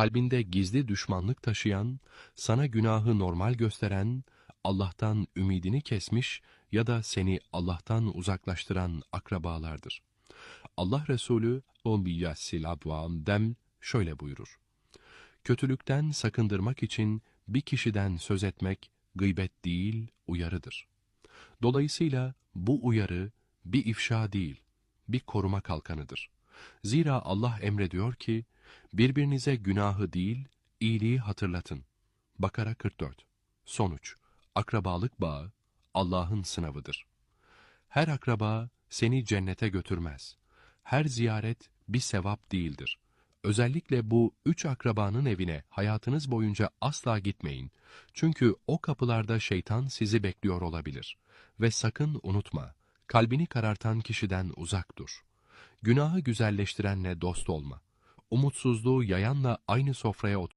kalbinde gizli düşmanlık taşıyan, sana günahı normal gösteren, Allah'tan ümidini kesmiş ya da seni Allah'tan uzaklaştıran akrabalardır. Allah Resulü o biyassil abvam dem şöyle buyurur. Kötülükten sakındırmak için bir kişiden söz etmek gıybet değil, uyarıdır. Dolayısıyla bu uyarı bir ifşa değil, bir koruma kalkanıdır. Zira Allah emrediyor ki, birbirinize günahı değil, iyiliği hatırlatın. Bakara 44 Sonuç, akrabalık bağı Allah'ın sınavıdır. Her akraba seni cennete götürmez. Her ziyaret bir sevap değildir. Özellikle bu üç akrabanın evine hayatınız boyunca asla gitmeyin. Çünkü o kapılarda şeytan sizi bekliyor olabilir. Ve sakın unutma, kalbini karartan kişiden uzak dur. Günahı güzelleştirenle dost olma. Umutsuzluğu yayanla aynı sofraya otur.